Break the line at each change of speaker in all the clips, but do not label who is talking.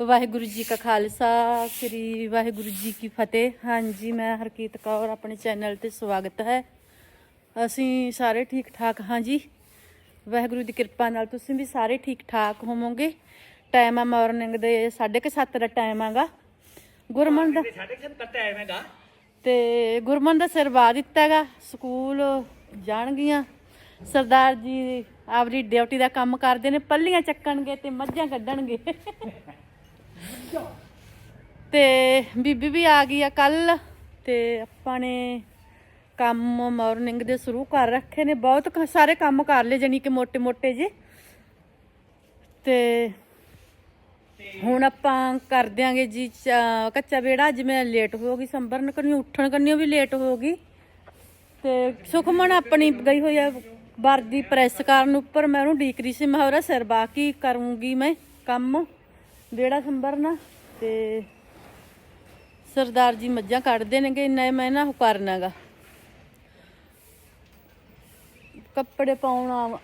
ਵਾਹਿਗੁਰੂ ਜੀ ਕਾ ਖਾਲਸਾ, ਸ੍ਰੀ ਵਾਹਿਗੁਰੂ ਜੀ ਕੀ ਫਤਿਹ। ਹਾਂਜੀ, ਮੈਂ ਹਰਕੀਤ ਕੌਰ, ਆਪਣੇ ਚੈਨਲ ਤੇ ਸਵਾਗਤ ਹੈ। ਅਸੀਂ ਸਾਰੇ ਠੀਕ ਠਾਕ ਹਾਂ ਜੀ ਵਾਹਿਗੁਰੂ ਦੀ ਕਿਰਪਾ ਨਾਲ ਤੁਸੀਂ ਵੀ ਸਾਰੇ ਠੀਕ ਠਾਕ ਹੋਵੋਗੇ। ਟਾਈਮ ਆ ਮਾਰਨਿੰਗ ਦੇ 7:30 ਦਾ ਟਾਈਮ ਆਗਾ। ਗੁਰਮਨ ਦਾ
ਸਾਡੇ ਕਿਸ ਦਾ ਟਾਈਮ ਹੈਗਾ
ਤੇ ਗੁਰਮਨ ਦਾ ਸਿਰ ਵਾ ਦਿੱਤਾ ਹੈਗਾ। ਸਕੂਲ ਜਾਣਗੀਆਂ। ਸਰਦਾਰ ਜੀ ਆਪਦੀ ਡਿਊਟੀ ਦਾ ਕੰਮ ਕਰਦੇ ਨੇ। ਪੱਲੀਆਂ ਚੱਕਣਗੇ ਤੇ ਮੱਝਾਂ ਕੱਢਣਗੇ। ਤੇ ਬੀਬੀ ਵੀ ਆ ਗਈ ਆ ਕੱਲ ਤੇ ਆਪਾਂ ਨੇ ਕੰਮ ਮਾਰਨਿੰਗ ਦੇ ਸ਼ੁਰੂ ਕਰ ਰੱਖੇ ਨੇ। ਬਹੁਤ ਸਾਰੇ ਕੰਮ ਕਰ ਲਏ ਜਾਨੀ ਕਿ ਮੋٹے-ਮੋٹے ਜੇ। ਤੇ ਹੁਣ ਆਪਾਂ ਕਰ ਦਿਆਂਗੇ ਜੀ ਕੱਚਾ ਵੇੜਾ ਅੱਜ ਮੈਂ ਲੇਟ ਹੋ ਗਈ ਸੰਭਰਨ ਕਰਨੀ, ਉੱਠਣ ਕਰਨੀ ਵੀ ਲੇਟ ਹੋ ਗਈ। ਤੇ ਸੁਖਮਨ ਆਪਣੀ ਗਈ ਹੋਈ ਆ ਵਰਦੀ ਪ੍ਰੈਸ ਕਰਨ ਉੱਪਰ। ਮੈਂ ਉਹਨੂੰ ਡੀਕਰੀ ਸੀ, ਮੈਂ ਸਿਰ ਬਾਕੀ ਕਰੂੰਗੀ ਮੈਂ ਕੰਮ। ਬੇੜਾ ਸੰਭਰਨਾ ਤੇ ਸਰਦਾਰ ਜੀ ਮੱਝਾਂ ਕੱਢਦੇ ਨੇਗੇ, ਇੰਨਾ ਮੈਂ ਨਾ ਉਹ ਕਰਨਾਗਾ। ਕੱਪੜੇ ਪਾਉਣ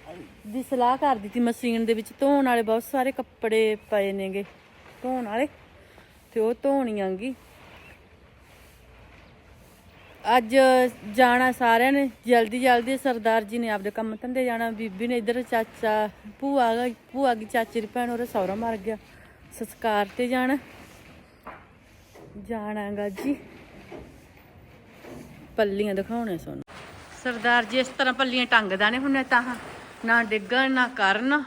ਦੀ ਸਲਾਹ ਕਰ ਦਿੱਤੀ ਮਸ਼ੀਨ ਦੇ ਵਿੱਚ, ਧੋਣ ਵਾਲੇ ਬਹੁਤ ਸਾਰੇ ਕੱਪੜੇ ਪਏ ਨੇਗੇ, ਧੋਣ ਵਾਲੇ, ਤੇ ਉਹ ਧੋਣੀਆਂਗੀ। ਅੱਜ ਜਾਣਾ ਸਾਰਿਆਂ ਨੇ, ਜਲਦੀ ਜਲਦੀ ਸਰਦਾਰ ਜੀ ਨੇ ਆਪਦੇ ਕੰਮ ਧੰਦੇ ਜਾਣਾ, ਬੀਬੀ ਨੇ ਇੱਧਰ ਚਾਚਾ, ਭੂਆ ਭੂਆ ਦੀ ਚਾਚੀ ਦੀ ਭੈਣ, ਉਹਦਾ ਸਹੁਰਾ ਮਰ ਗਿਆ। ਸੰਸਕਾਰ ਤੇ ਜਾਣਾ। ਜਾਣਾਗਾ ਜੀ। ਪੱਲੀਆਂ ਦਿਖਾਉਣੇ ਸਾਨੂੰ ਸਰਦਾਰ ਜੀ, ਇਸ ਤਰ੍ਹਾਂ ਪੱਲੀਆਂ ਟੰਗਦਾ ਨੇ ਹੁੰਨੇ ਤਾਂ। ਨਾ ਡਿੱਗਣ, ਨਾ ਕਰਨ।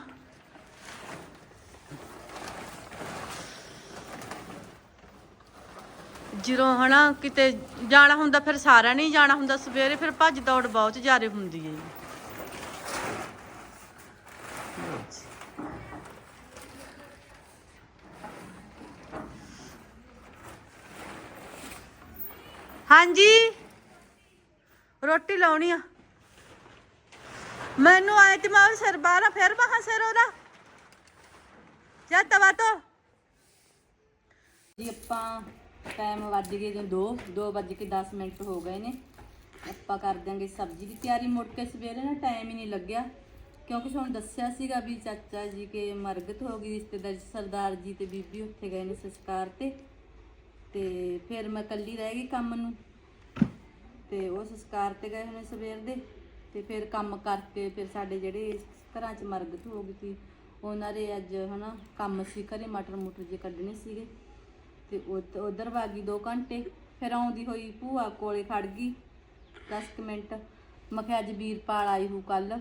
ਜਦੋਂ ਹਨਾ ਕਿਤੇ ਜਾਣਾ ਹੁੰਦਾ, ਫਿਰ ਸਾਰਾ ਨਹੀਂ ਜਾਣਾ ਹੁੰਦਾ। ਸਵੇਰੇ ਫਿਰ ਭੱਜ ਦੌੜ ਬਹੁਤ ਜ਼ਿਆਦਾ ਹੁੰਦੀ ਹੈ ਹਾਂਜੀ। ਰੋਟੀ ਲਾਉਣੀ ਆ। ਮੈਨੂੰ ਆਏ ਤੇ ਮੈਂ ਸਿਰ ਬਾਹਰ ਫਿਰ ਮਹਾ ਸਿਰ ਉਹਦਾ। ਜਾ ਤਵਾ ਤੋਂ ਜੀ ਆਪਾਂ ਟਾਈਮ ਵੱਜ ਗਏ ਜੋ 2 2 ਵੱਜ ਕੇ 10 ਮਿੰਟ ਹੋ ਗਏ ਨੇ। ਆਪਾਂ ਕਰ ਦਿਆਂਗੇ ਸਬਜ਼ੀ ਦੀ ਤਿਆਰੀ। ਮੁੜ ਕੇ ਸਵੇਰੇ ਨਾ ਟਾਈਮ ਹੀ ਨਹੀਂ ਲੱਗਿਆ। ਕਿਉਂਕਿ ਤੁਹਾਨੂੰ ਦੱਸਿਆ ਸੀਗਾ ਵੀ ਚਾਚਾ ਜੀ ਕੇ ਮਰਗਤ ਹੋ ਗਈ, ਰਿਸ਼ਤੇਦਾਰ ਸਰਦਾਰ ਜੀ ਤੇ ਬੀਬੀ ਉੱਥੇ ਗਏ ਨੇ ਸੰਸਕਾਰ ਤੇ। ਤੇ ਫਿਰ ਮੈਂ ਇਕੱਲੀ ਰਹਿ ਗਈ ਕੰਮ ਨੂੰ। ਤੇ ਉਹ ਸੰਸਕਾਰ ਤੇ ਗਏ ਹੋਣੇ ਸਵੇਰ ਦੇ। ਤੇ ਫਿਰ ਕੰਮ ਕਰਕੇ ਫਿਰ ਸਾਡੇ ਜਿਹੜੇ ਘਰਾਂ 'ਚ ਮਰਗਤ ਹੋ ਗਈ ਸੀ, ਉਹਨਾਂ ਦੇ ਅੱਜ ਹਨਾ ਕੰਮ ਸੀ, ਘਰੇ ਮਟਰ ਮੁਟਰ ਜੇ ਕੱਢਣੇ ਸੀਗੇ। ਤੇ ਉਧਰ ਵਾਗੀ 2 ਘੰਟੇ। ਫਿਰ ਆਉਂਦੀ ਹੋਈ ਭੂਆ ਕੋਲੇ ਖੜ ਗਈ 10 ਕੁ ਮਿੰਟ। ਮੈਂ ਕਿਹਾ ਅੱਜ ਵੀਰਪਾਲ ਆਈ ਹੂ ਕੱਲ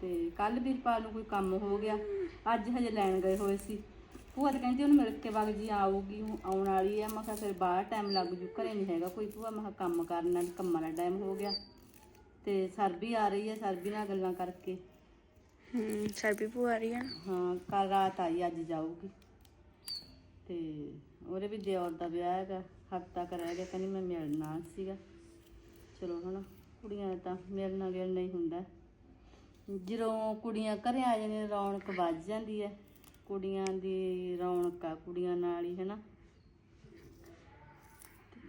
ਤੇ ਕੱਲ ਵੀਰਪਾਲ ਨੂੰ ਕੋਈ ਕੰਮ ਹੋ ਗਿਆ। ਅੱਜ ਹਜੇ ਲੈਣ ਗਏ ਹੋਏ ਸੀ। ਭੂਆ ਤਾਂ ਕਹਿੰਦੀ ਉਹਨੂੰ ਮਿਲ ਕੇ ਵਗ ਜੀ ਆਊਗੀ ਹੁਣ ਆਉਣ ਵਾਲੀ ਆ। ਮੈਂ ਕਿਹਾ ਫਿਰ ਬਾਹਰ ਟਾਈਮ ਲੱਗ ਜੂ ਘਰੇ ਨਹੀਂ ਹੈਗਾ ਕੋਈ ਭੂਆ। ਮੈਂ ਕਿਹਾ ਕੰਮ ਕਰਨਾ ਕੰਮਾਂ ਦਾ ਟਾਈਮ ਹੋ ਗਿਆ। ਤੇ ਸਰਬੀ ਆ ਰਹੀ ਹੈ ਸਰਬੀ ਨਾਲ ਗੱਲਾਂ ਕਰਕੇ।
ਹੂੰ ਸਰਬੀ ਭੂਆ ਆ ਰਹੀ ਆ।
ਹਾਂ ਕੱਲ ਰਾਤ ਆਈ ਅੱਜ ਜਾਊਗੀ। ਤੇ ਉਹਦੇ ਵੀ ਦਿਓਰ ਦਾ ਵਿਆਹ ਹੈਗਾ ਹਫਤਾ ਕਰ ਰਹਿ ਗਿਆ ਕਹਿੰਦੀ ਮੈਂ ਮਿਲਣਾ ਸੀਗਾ। ਚਲੋ ਹੁਣ ਕੁੜੀਆਂ ਦਾ ਤਾਂ ਮਿਲਣਾ ਗਿਲਣਾ ਹੀ ਹੁੰਦਾ। ਜਦੋਂ ਕੁੜੀਆਂ ਘਰੇ ਆ ਜਾਂਦੀਆਂ ਰੌਣਕ ਵੱਜ ਜਾਂਦੀ ਹੈ। ਕੁੜੀਆਂ ਦੀ ਰੌਣਕ ਆ, ਕੁੜੀਆਂ ਨਾਲ ਹੀ, ਹੈਨਾ?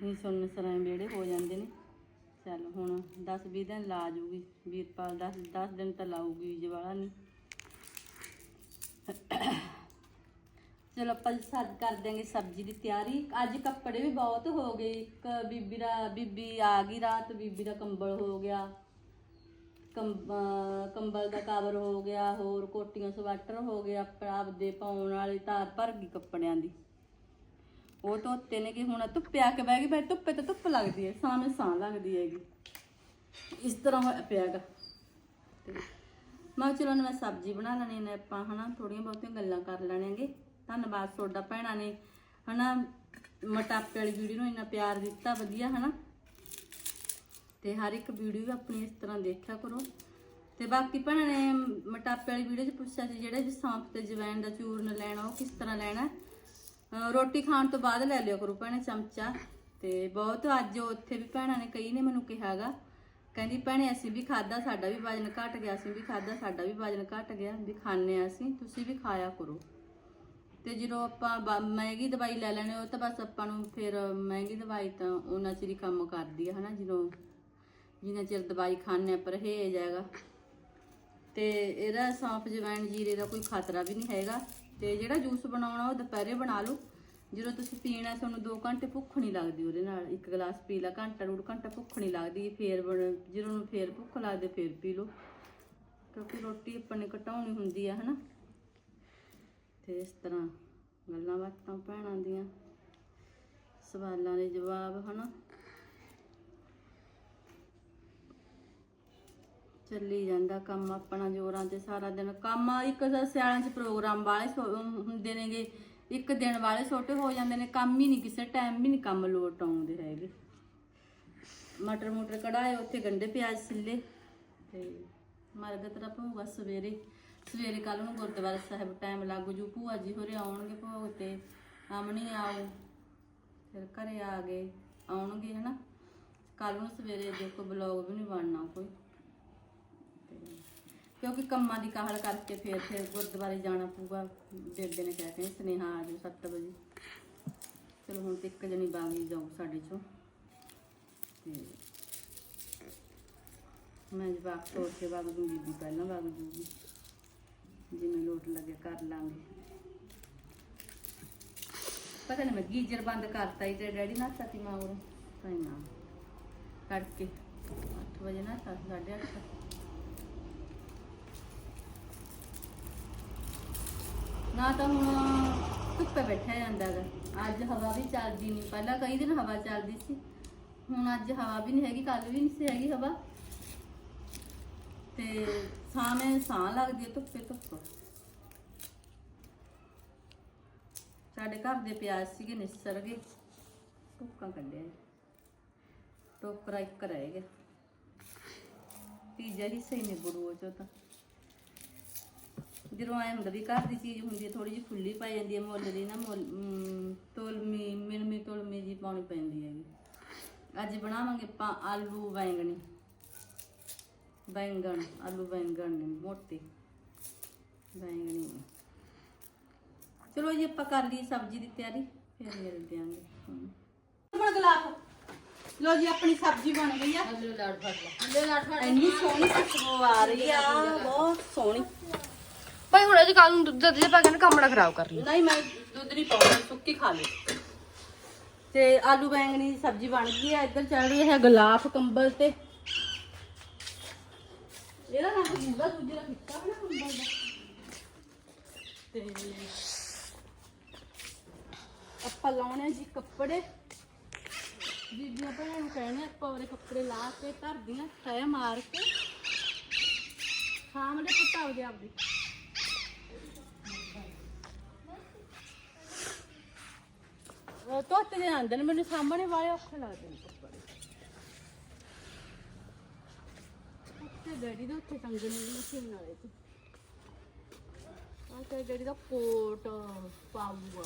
ਇਹ ਸੁਣਨ ਸਰਾਂ ਵੇੜੇ ਹੋ ਜਾਂਦੇ ਨੇ। ਚੱਲ ਹੁਣ 10 20 ਦਿਨ ਲਾ ਜੂਗੀ, ਵੀਰਪਾਲ 10 10 ਦਿਨ ਤਾਂ ਲਾਊਗੀ, ਜਵਾਲਾ ਨਹੀਂ। ਚਲੋ ਆਪਾਂ ਸੱਜ ਕਰ ਦਿਆਂਗੇ ਸਬਜ਼ੀ ਦੀ ਤਿਆਰੀ। ਅੱਜ ਕੱਪੜੇ ਵੀ ਬਹੁਤ ਹੋ ਗਏ, ਇੱਕ ਬੀਬੀ ਦਾ, ਬੀਬੀ ਆ ਗਈ ਰਾਤ, ਬੀਬੀ ਦਾ ਕੰਬਲ ਹੋ ਗਿਆ। ਕੰਬਲ ਦਾ ਕਵਰ ਹੋ ਗਿਆ, ਹੋਰ ਕੋਟੀਆਂ, ਸਵੈਟਰ ਹੋ ਗਿਆ ਆਪਦੇ ਪਾਉਣ ਵਾਲੀ ਤਾਰ ਭਰ ਗਈ ਕੱਪੜਿਆਂ ਦੀ। ਉਹ ਧੋਤੇ ਨੇ ਕਿ ਹੁਣ ਧੁੱਪੇ ਕੇ ਬਹਿ ਗਈ ਬੈ ਧੁੱਪੇ ਤੇ ਧੁੱਪ ਲੱਗਦੀ ਹੈ, ਸਾਹ ਸਾਵੇਂ ਸਾਹ ਲੱਗਦੀ ਹੈਗੀ। ਇਸ ਤਰ੍ਹਾਂ ਹੋਇਆ ਪਿਆਗਾ ਮੈਂ ਕਿਹਾ ਚਲੋ ਮੈਂ ਸਬਜ਼ੀ ਬਣਾ ਲੈਣੀ ਨੇ ਆਪਾਂ ਹਨਾ ਥੋੜੀਆਂ ਬਹੁਤੀਆਂ ਗੱਲਾਂ ਕਰ ਲੈਣਾਂਗੇ। ਧੰਨਵਾਦ ਤੁਹਾਡਾ ਭੈਣਾਂ ਨੇ। ਹਨਾ, ਮਟਾਪੇ ਵਾਲੀ ਵੀਡੀਓ ਨੂੰ ਇੰਨਾ ਪਿਆਰ ਦਿੱਤਾ, ਵਧੀਆ, ਹਨਾ। ਤੇ ਹਰ ਇੱਕ ਵੀਡੀਓ ਆਪਣੀ ਇਸ ਤਰ੍ਹਾਂ ਦੇਖਿਆ ਕਰੋ। ਤੇ ਬਾਕੀ ਭੈਣਾਂ ਨੇ ਮਟਾਪੇ ਵਾਲੀ ਵੀਡੀਓ 'ਚ ਪੁੱਛਿਆ ਸੀ ਜਿਹੜੇ ਵੀ ਸੌਂਫ ਤੇ ਜਵੈਣ ਦਾ ਚੂਰਨ ਲੈਣਾ, ਉਹ ਕਿਸ ਤਰ੍ਹਾਂ ਲੈਣਾ? ਰੋਟੀ ਖਾਣ ਤੋਂ ਬਾਅਦ ਲੈ ਲਿਆ ਕਰੋ ਭੈਣੇ ਚਮਚਾ। ਤੇ ਬਹੁਤ ਅੱਜ ਉੱਥੇ ਵੀ ਭੈਣਾਂ ਨੇ ਕਈ ਨੇ ਮੈਨੂੰ ਕਿਹਾਗਾ ਕਹਿੰਦੀ, ਭੈਣੇ, ਅਸੀਂ ਵੀ ਖਾਦਾ ਸਾਡਾ ਵੀ ਵਜਨ ਘਟ ਗਿਆ, ਅਸੀਂ ਵੀ ਖਾਦਾ ਸਾਡਾ ਵੀ ਵਜਨ ਘਟ ਗਿਆ। ਵੀ ਖਾਣੇ ਆ ਅਸੀਂ, ਤੁਸੀਂ ਵੀ ਖਾਇਆ ਕਰੋ। ਤੇ ਜਦੋਂ ਆਪਾਂ ਬ- ਮਹਿੰਗੀ ਦਵਾਈ ਲੈ ਲੈਣੇ, ਉਹ ਤਾਂ ਬਸ ਆਪਾਂ ਨੂੰ ਫਿਰ ਮਹਿੰਗੀ ਦਵਾਈ ਤਾਂ ਉਹਨਾਂ ਚਿਰ ਹੀ ਕੰਮ ਕਰਦੀ ਆ, ਹਨਾ? ਜਦੋਂ ਜਿੰਨਾ ਚਿਰ ਦਵਾਈ ਖਾਣੇ ਪਰਹੇਜ਼ ਹੈਗਾ। ਤੇ ਇਹਦਾ ਸੌਂਫ, ਜਵੈਣ, ਜੀਰੇ ਦਾ ਕੋਈ ਖਤਰਾ ਵੀ ਨਹੀਂ ਹੈਗਾ। ਤੇ ਜਿਹੜਾ ਜੂਸ ਬਣਾਉਣਾ, ਉਹ ਦੁਪਹਿਰੇ ਬਣਾ ਲਓ। ਜਦੋਂ ਤੁਸੀਂ ਪੀਣਾ, ਤੁਹਾਨੂੰ 2 ਘੰਟੇ ਭੁੱਖ ਨਹੀਂ ਲੱਗਦੀ ਉਹਦੇ ਨਾਲ। ਇੱਕ ਗਲਾਸ ਪੀ ਲਾ, ਘੰਟਾ, ਡੂਢ ਘੰਟਾ ਭੁੱਖ ਨਹੀਂ ਲੱਗਦੀ। ਫੇਰ ਜਦੋਂ ਨੂੰ ਫੇਰ ਭੁੱਖ ਲੱਗਦੀ, ਫੇਰ ਪੀ ਲਓ। ਕਿਉਂਕਿ ਰੋਟੀ ਆਪਾਂ ਨੇ ਘਟਾਉਣੀ ਹੁੰਦੀ ਆ, ਹਨਾ? ਤੇ ਇਸ ਤਰ੍ਹਾਂ ਗੱਲਾਂ ਬਾਤਾਂ ਭੈਣਾਂ ਦੀਆਂ। ਸਵਾਲਾਂ ਦੇ ਜਵਾਬ, ਹਨਾ? ਚੱਲੀ ਜਾਂਦਾ ਕੰਮ ਆਪਣਾ ਜੋਰਾਂ ਤੇ ਸਾਰਾ ਦਿਨ। ਕੰਮ ਇੱਕ ਤਾਂ ਸਿਆਲਾਂ 'ਚ ਪ੍ਰੋਗਰਾਮ ਵਾਲੇ ਛੋ- ਹੁੰਦੇ ਨੇਗੇ। ਇੱਕ ਦਿਨ ਵਾਲੇ ਛੋਟੇ ਹੋ ਜਾਂਦੇ ਨੇ, ਕੰਮ ਹੀ ਨਹੀਂ ਕਿਸੇ ਟਾਈਮ ਵੀ ਨਹੀਂ ਕੰਮ ਲੋਟ ਆਉਂਦੇ ਹੈਗੇ। ਮਟਰ ਮੁਟਰ ਕਢਾਏ, ਉੱਥੇ ਗੰਡੇ ਪਿਆਜ਼ ਸਿੱਲੇ ਤੇ ਮਰਦ ਤੇਰਾ ਭੋਗਾ ਸਵੇਰੇ। ਸਵੇਰੇ ਕੱਲ ਨੂੰ ਗੁਰਦੁਆਰਾ ਸਾਹਿਬ ਟਾਈਮ ਲੱਗ ਜੂ, ਭੂਆ ਜੀ ਹੋਰੇ ਆਉਣਗੇ ਭੋਗ ਤੇ। ਆਮਣੀ ਆਓ, ਫਿਰ ਘਰੇ ਆ ਗਏ, ਆਉਣਗੇ ਹਨਾ। ਕੱਲ ਨੂੰ ਸਵੇਰੇ ਦੇਖੋ ਬਲੌਗ ਵੀ ਨਹੀਂ ਬਣਨਾ ਕੋਈ। ਕਿਉਂਕਿ ਕੰਮਾਂ ਦੀ ਕਾਹਲ ਕਰਕੇ ਫੇਰ ਫੇਰ ਗੁਰਦੁਆਰੇ ਜਾਣਾ ਪਊਗਾ। ਬੇਬੇ ਨੇ ਕਹਿ ਕੇ ਆ ਜਾਓ 7 ਵਜੇ। ਚਲੋ ਹੁਣ ਇੱਕ ਜਣੀ ਬਾਗੀ ਜਾਊ ਸਾਡੇ ਚੋਂ। ਤੇ ਮੈਂ ਜਵਾਬ ਤੋੜ ਕੇ ਵਗ ਦੂੰਗੀ ਵੀ ਪਹਿਲਾਂ ਵਗ ਦੂੰਗੀ ਜਿਵੇਂ ਲੋਟ ਲੱਗੇ ਕਰ ਲਾਂਗੇ। ਪਤਾ ਨਹੀਂ ਮੈਂ ਗੀਜਰ ਬੰਦ ਕਰਤਾ ਹੀ ਤੇ ਡੈਡੀ ਨਾਲ ਸਤੀ ਮਾਂ ਉਹ ਤਾਂ ਹੀ ਨਾ। ਕਰਕੇ 8 ਵਜੇ ਨਾ 7:30 ਨਾ ਤਾਂ ਹੁਣ ਧੁੱਪੇ ਬੈਠਿਆ ਜਾਂਦਾ ਗਾ। ਅੱਜ ਹਵਾ ਵੀ ਚੱਲਦੀ ਨਹੀਂ ਪਹਿਲਾਂ ਕਈ ਦਿਨ ਹਵਾ ਚੱਲਦੀ ਸੀ। ਹੁਣ ਅੱਜ ਹਵਾ ਵੀ ਨਹੀਂ ਹੈਗੀ ਕੱਲ ਵੀ ਨਹੀਂ ਸੀ ਹੈਗੀ ਹਵਾ। ਤੇ ਸਾਵੇਂ ਸਾਹ ਲੱਗਦੀ ਹੈ ਧੁੱਪੇ ਧੁੱਪ। ਸਾਡੇ ਘਰ ਦੇ ਪਿਆਜ਼ ਸੀਗੇ, ਨਿਸਰ ਗਏ। ਧੁੱਕਾਂ ਕੱਢਿਆ ਟੋਕਰਾ ਇੱਕ ਰਹਿ ਗਿਆ। ਤੀਜਾ ਹਿੱਸਾ ਹੀ ਨਿਬੜੂ ਉਹ ਚੋਂ ਤਾਂ। ਜਦੋਂ ਆਏ ਹੁੰਦਾ ਵੀ ਘਰ ਦੀ ਚੀਜ਼ ਹੁੰਦੀ ਹੈ ਥੋੜੀ ਜਿਹੀ ਖੁੱਲੀ ਪਾਈ ਜਾਂਦੀ ਹੈ ਮੁੱਲ ਦੀ ਨਾ ਮੁੱਲ ਅਮ, ਤੋਲਮੀ ਮਿਲਮੀ ਤੋਲਮੀ ਜੀ ਪਾਉਣੀ ਪੈਂਦੀ ਹੈਗੀ। ਅੱਜ ਬਣਾਵਾਂਗੇ ਆਪਾਂ ਆਲੂ ਬੈਂਗਣੀ। ਬੈਂਗਣ ਆਲੂ ਬੈਂਗਣ ਨੇ ਮੋਟੇ ਬੈਂਗਣੀ। ਚਲੋ ਜੀ ਆਪਾਂ ਕਰ ਲਈ ਸਬਜ਼ੀ ਦੀ ਤਿਆਰੀ ਫਿਰ ਮਿਲਦੇ ਆਂਗੇ। ਹੁਣ ਗਲਾਸ। ਲੋ ਜੀ ਆਪਣੀ ਸਬਜ਼ੀ ਬਣ ਗਈ ਆ।
ਲੈ ਲੜ ਫੜ ਲੈ। ਲੈ ਲੜ ਫੜ
ਇੰਨੀ ਸੋਹਣੀ ਖੁਸ਼ਬੂ ਆ ਰਹੀ ਆ ਬਹੁਤ ਸੋਹਣੀ।
ਭਾਈ ਹੁਣ ਅੱਜ ਕੱਲ ਨੂੰ ਦੁੱਧ ਦੇ ਪਾ ਕੇ ਨਾ ਕੰਮ ਨਾ ਖਰਾਬ ਕਰ ਲਈ
ਨਹੀਂ, ਮੈਂ ਦੁੱਧ ਨਹੀਂ ਪਾਉਂਦੀ, ਸੁੱਕੀ ਖਾ ਲਈ। ਤੇ ਆਲੂ ਬੈਂਗਣੀ ਦੀ ਸਬਜ਼ੀ ਬਣ ਗਈ ਆ, ਇੱਧਰ ਚੱਲ ਰਹੀ ਹੈ ਗਲਾਫ ਕੰਬਲ ਤੇ। ਇਹਦਾ ਨਾਮ ਦੂਜਾ ਦੂਜੇ ਦਾ ਫਿੱਕਾ ਬਣਾ ਕੰਬਲ ਦਾ। ਤੇ ਆਪਾਂ ਲਾਉਣੇ ਆ ਜੀ ਕੱਪੜੇ। ਬੀਬੀਆਂ ਭੈਣਾਂ ਨੂੰ ਕਹਿਣੇ ਆਪਾਂ ਉਹਦੇ ਕੱਪੜੇ ਲਾ ਕੇ ਧਰਦੀਆਂ ਤੈ ਮਾਰ ਕੇ। ਸਾਹਮਣੇ ਪੁੱਟਾਉਦੇ ਆਪਦੇ। ਧੁੱਤ ਦੇ ਆਂਦੇ ਨੇ ਮੈਨੂੰ ਸਾਹਮਣੇ ਵਾਲੇ ਔਖੇ ਲੱਗਦੇ ਨੇ। ਕੱਪੜੇ ਡੈਡੀ ਦੇ ਉੱਥੇ ਟੰਗਣੇ ਨੇ ਮਸ਼ੀਨ ਵਾਲੇ ਤੇ ਆਹ ਤੇ ਡੈਡੀ ਦਾ ਕੋਟ ਪਾਊਗਾ।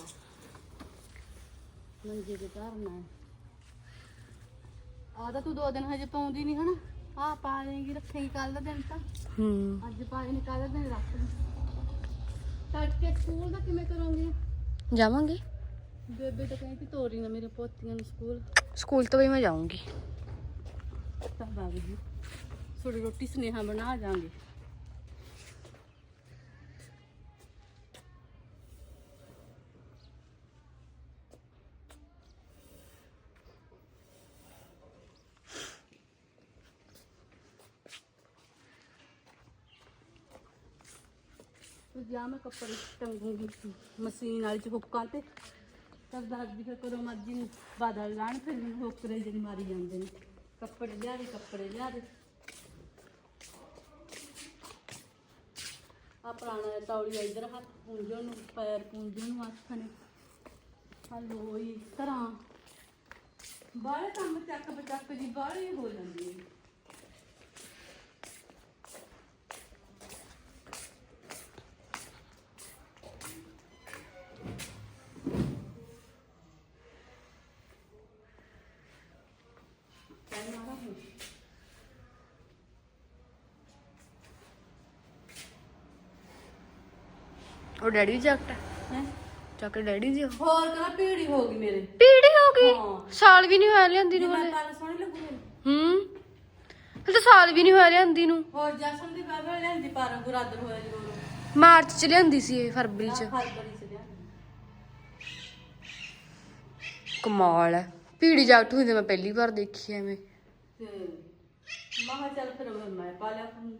ਮੰਜੇ ਤੇ ਧਰਨਾ ਆ ਤਾਂ ਤੂੰ ਦੋ ਦਿਨ ਹਜੇ ਪਾਉਂਦੀ ਨਹੀਂ ਹਨਾ? ਆ ਪਾ ਦੇਂਗੀ ਰੱਖੇਗੀ ਕੱਲ ਦਾ ਦਿਨ ਤਾਂ।
ਹੂੰ।
ਅੱਜ ਪਾ ਨਹੀਂ ਕੱਲ ਦਾ ਦਿਨ ਰੱਖ ਤੜਕੇ ਸਕੂਲ ਦਾ ਕਿਵੇਂ ਕਰੋਗੇ?
ਜਾਵਾਂਗੇ।
ਬੇਬੇ ਤਾਂ ਕਹਿੰਦੀ ਤੋਰੀ ਨਾ ਮੇਰੇ ਪੋਤੀਆਂ ਨੂੰ ਸਕੂਲ।
ਸਕੂਲ ਤੋਂ ਵੀ ਮੈਂ ਜਾਊਂਗੀ।
ਤਾਂ ਬਾਗ ਜੀ ਥੋੜੀ ਰੋਟੀ ਸੁਨੇਹਾ ਬਣਾ ਜਾਾਂਗੇ ਜਾਂ ਮੈਂ ਕੱਪੜੇ ਟੰਗੂਗੀ ਮਸ਼ੀਨ ਵਾਲੀ ਚ ਹੁੱਕਾਂ ਤੇ। ਤਾਂ ਦਾਦੀ ਫਿਰ ਕਰੋ ਮਰਜ਼ੀ ਨੂੰ ਬਾਦਲ ਲਾਣ, ਫਿਰ ਮੈਨੂੰ ਹੁੱਕਰੇ ਜਿਹੇ ਮਾਰੀ ਜਾਂਦੇ ਨੇ। ਕੱਪੜੇ ਲਿਆ ਦੇ, ਕੱਪੜੇ ਲਿਆ ਦੇ। ਆ ਪੁਰਾਣਾ ਤੌੜੀ ਇਧਰ ਹੱਥ ਪੂੰਝਣ ਨੂੰ ਪੈਰ ਪੂੰਝਣ ਨੂੰ ਹੱਥ ਨੇ। ਹਲੋ ਤਰ੍ਹਾਂ ਬਾਹਲੇ ਕੰਮ ਚੱਕ ਬਚੱਕ ਜੀ, ਬਾਹਲੇ ਹੋ ਜਾਂਦੀ ਹੈ
ਉਹ ਡੈਡੀ ਦੀ ਜੈਕਟ
ਹੈ?
ਚੱਕ ਡੈਡੀ ਦੀ ਉਹ।
ਹੋਰ ਕਹਣਾ ਪੀੜੀ ਹੋ ਗਈ ਮੇਰੇ।
ਪੀੜੀ ਹੋ ਗਈ। ਸਾਲ ਵੀ ਨਹੀਂ ਹੋਇਆ ਲਿਆਂਦੀ
ਜੇ
ਨੂੰ
ਮੈਂ
ਹਲੇ।
ਕੱਲ ਸੋਹਣੀ ਲੱਗੂ ਮੈਨੂੰ।
ਹੂੰ। ਹਲੇ ਤਾਂ ਸਾਲ ਵੀ ਨਹੀਂ ਹੋਇਆ ਲਿਆਂਦੀ ਨੂੰ।
ਹੋਰ ਜਸਨ ਦੀ ਬਾਬਾ ਲੈਂਦੀ ਪਰ ਗੁਰਾਦਰ ਹੋਇਆ ਜਰੂਰ
ਮਾਰਚ ਚ ਲਿਆਂਦੀ ਸੀ ਇਹ ਫਰਵਰੀ ਚ।
ਫਰਵਰੀ ਚ ਲਿਆ
ਕਮਾਲ ਹੈ ਪੀੜੀ ਜਾਕਟ ਹੁੰਦੀ ਮੈਂ ਪਹਿਲੀ ਵਾਰ ਦੇਖੀ ਐਵੇਂ।
ਮਹਾ ਚੱਲ ਫਿਰ ਮੈਂ ਪਾ ਲਿਆ ਹੁਣ।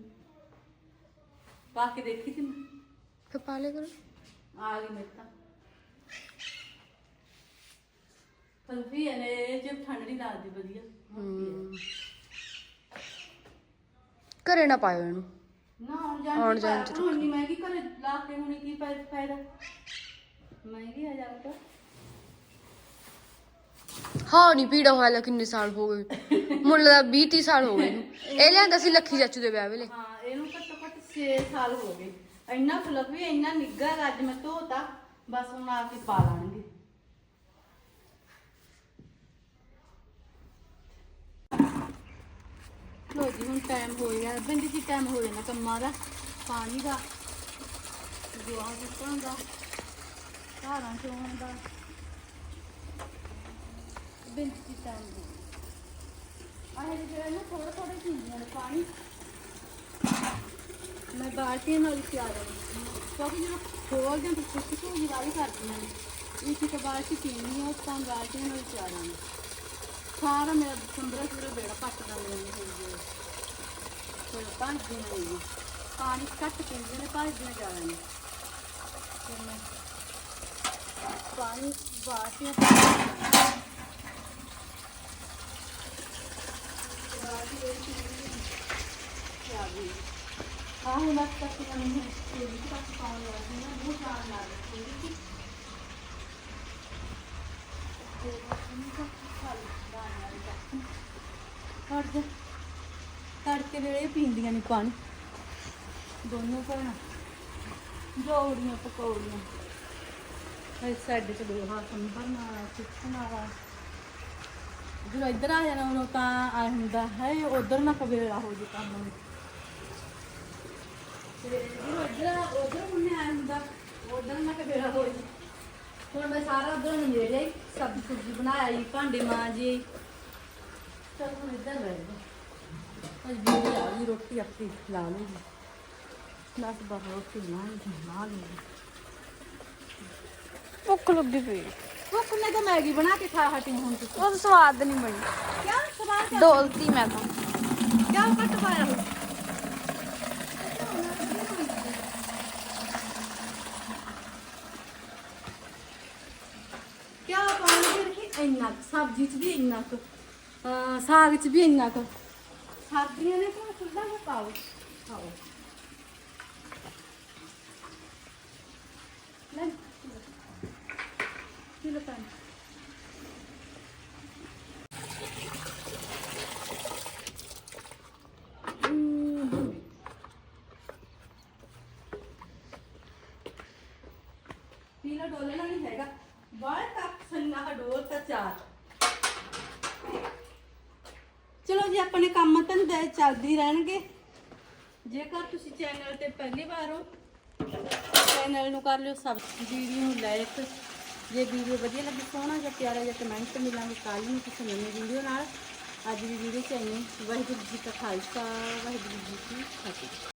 ਪਾ ਕੇ ਦੇਖੀ ਸੀ ਮੈਂ।
ਫਿਰ ਪਾ ਲਿਆ ਕਰੋ।
ਆ ਗਈ ਮੇਰੇ ਤਾਂ। ਪਰ ਵੀ ਇਹਨੇ ਜੇ ਠੰਡ ਨਹੀਂ ਲੱਗਦੀ ਵਧੀਆ।
ਘਰੇ ਨਾ ਪਾਇਓ ਇਹਨੂੰ।
ਨਾ ਹੁਣ ਜਾਣ
ਜਾਣ
ਦੀ
ਚ
ਹੁਣ ਨਹੀਂ ਮਹਿੰਗੀ ਘਰੇ ਲਾ ਕੇ ਹੁਣ ਕੀ ਫਾਇ- ਫਾਇਦਾ? ਮਹਿੰਗੀ ਆ ਜਾਣ ਤਾਂ?
ਹਾਂ ਨਹੀਂ ਪੀੜਾ ਹੋਇਆ ਕਿੰਨੇ ਸਾਲ ਹੋ ਗਏ। ਮੁੱਲ ਦਾ 20 30 ਸਾਲ ਹੋ ਗਏ ਇਹ ਲਿਆਂਦਾ ਸੀ ਲੱਖੀ ਚਾਚੂ ਦੇ ਵਿਆਹ ਵੇਲੇ।
ਹਾਂ ਇਹਨੂੰ ਘੱਟੋ ਘੱਟ 6 ਸਾਲ ਹੋ ਗਏ। ਇੰਨਾ ਫਲਫ ਵੀ ਇੰਨਾ ਨਿੱਘਾ ਹੈਗਾ, ਅੱਜ ਮੈਂ ਧੋਤਾ ਬਸ ਹੁਣ ਆ ਕੇ ਪਾ ਲਾਂਗੇ। ਲੋ ਜੀ ਹੁਣ ਟਾਈਮ ਹੋ ਗਿਆ। ਬਿੰਦੀ ਜੀ ਟਾਈਮ ਹੋ ਜਾਣਾ ਕੰਮਾਂ ਦਾ ਪਾਣੀ ਦਾ ਦੁਆ ਸੁੱਕਣ ਦਾ ਘਾਰਾਂ ਚੋਣ ਦਾ। ਬਿੰਦੀ ਜੀ ਟਾਈਮ ਹੋ ਗਿਆ। ਆਹ ਜਿਹੜੇ ਨਾ ਥੋੜਾ ਥੋੜਾ ਪੀਂਦੀਆਂ ਨੇ ਪਾਣੀ। ਮੈਂ ਬਾਲਟੀਆਂ ਨਾਲ ਹੀ ਪਿਆ ਰਹੀ ਹਾਂ। ਕਿਉਂਕਿ ਜਦੋਂ ਖੋਲਦੇ ਹਾਂ ਤਾਂ ਸੁੱਕੀ ਤੋਂ ਗਿਰਾਈ ਕਰਦੀਆਂ ਨੇ ਇੱਕ ਇੱਕ ਬਾਲਟੀ ਪੀਣੀ ਹੈ ਤਾਂ ਬਾਲਟੀਆਂ ਨਾਲ ਹੀ ਪਿਆ ਦਾਂਗੇ ਸਾਰਾ ਮੇਰਾ ਸੰਭਰਾ ਪੂਰਾ ਬੇੜਾ ਪੱਟ ਦਿੰਦੇ ਹੋ ਗਏ ਫਿਰ ਭੱਜਦੇ ਨੇ ਪਾਣੀ ਘੱਟ ਪੀਂਦੇ ਨੇ ਭੱਜਦੇ ਜ਼ਿਆਦਾ ਨੇ। ਫਿਰ ਮੈਂ ਪਾਣੀ ਬਾਲਟੀਆਂ ਆਹ ਹੁਣ ਮੈਂ ਤੱਕ ਨਹੀਂ ਇਹ ਵੀ ਤੱਕ ਪਾਉਣ ਲੱਗੀ ਨਾ ਬਹੁਤ ਜਾਣ ਲੱਗ ਗਈ ਸੀ ਹਟ ਜਾ ਤੜਕੇ ਵੇਲੇ ਪੀਂਦੀਆਂ ਨਹੀਂ ਪਾਣੀ। ਦੋਨੋਂ ਭੈਣਾਂ। ਜੋੜੀਆਂ ਪਕੌੜੀਆਂ ਇਹ ਸਾਡੇ ਚ ਦੋ ਹੱਥ ਸੰਭਰਨਾ ਚੁੱਕਣਾ ਜਦੋਂ ਇੱਧਰ ਆ ਜਾਣਾ ਉਦੋਂ ਤਾਂ ਆ ਹੁੰਦਾ ਹੈ, ਉਧਰ ਨਾ ਕਵੇਲਾ ਹੋ ਜੇ ਕੰਮ। ਨੂੰ ਤੇ ਜਦੋਂ ਇੱਧਰ ਉਧਰ ਮੁੰਨੇ ਆ ਹੁੰਦਾ ਉਧਰ ਨਾ ਕਵੇਲਾ ਹੋ ਜੇ ਹੁਣ ਮੈਂ ਸਾਰਾ ਉਧਰ ਨੂੰ ਨੇੜੇ ਆਈ ਸਬਜ਼ੀ ਸੁਬਜ਼ੀ ਬਣਾਈ ਭਾਂਡੇ ਮਾਂਜੇ ਚਲ ਹੁਣ ਇੱਧਰ ਰਹਿ ਜਾ ਅੱਜ ਵੀ ਆ ਗਈ ਰੋਟੀ ਆਪੀ ਲਾ ਲੂਗੀ ਦਸ ਬਾਰ ਰੋਟੀ ਲਾ ਲਈ ਲਾ ਲਈ
ਭੁੱਖ ਲੱਗੀ ਪਈ।
ਭੁੱਖ ਨੇ ਤਾਂ ਮੈਗੀ ਬਣਾ ਕੇ ਖਾ ਹਟੀ ਹੁਣ ਤੁਸੀਂ
ਉਹ ਸਵਾਦ ਨਹੀਂ ਬਣੀ।
ਕਿਆ ਕਿਆ
ਡੋਲਤੀ ਮੈਂ ਤਾਂ।
ਕਿਆ ਕੱਟ ਪਾਇਆ ਹੋ ਕਿਆ ਪਾਣੀ ਦੇ ਰੱਖੀ ਇੰਨਾ ਕੁ, ਸਬਜ਼ੀ ਚ ਵੀ ਇੰਨਾ ਕੁ, ਅਹ ਸਾਗ ਚ ਵੀ ਇੰਨਾ ਕੁ। ਸਰਦੀਆਂ ਨੇ ਤਾਂ ਖੁੱਲਾ ਜਿਹਾ ਪਾਓ। ਖਾਓ ਲੈ। ਕਿਲੋ ਪਾਣੀ ਪੀਲਾ ਡੋਲਣਾ ਨਹੀਂ ਹੈਗਾ। ਬਾਹਰ ਤੱਕ ਸੰਨਾ ਡੋਲ ਤਾਂ ਚਾਰ। ਚਲੋ ਜੀ, ਆਪਣੇ ਕੰਮ ਧੰਦੇ ਚੱਲਦੇ ਰਹਿਣਗੇ। ਜੇਕਰ ਤੁਸੀਂ ਚੈਨਲ ਤੇ ਪਹਿਲੀ ਵਾਰ ਹੋ, ਚੈਨਲ ਨੂੰ ਕਰ ਲਿਓ ਸਬਸਕ੍ਰਾਈਬ ਵੀਡੀਓ ਨੂੰ ਲਾਈਕ ਜੇ ਵੀਡੀਓ ਵਧੀਆ ਲੱਗੀ, ਸੋਹਣਾ ਜਿਹਾ, ਪਿਆਰਾ ਜਾਂ ਕਮੈਂਟ ਮਿਲਾਂਗੇ ਕੱਲ੍ਹ ਨੂੰ ਕਿਸੇ ਨਵੀਂ ਵੀਡੀਓ ਨਾਲ। ਅੱਜ ਦੀ ਵੀਡੀਓ ਚ ਇੰਨੀ। ਵਾਹਿਗੁਰੂ ਜੀ ਕਾ ਖਾਲਸਾ, ਵਾਹਿਗੁਰੂ ਜੀ ਕੀ ਫਤਿਹ।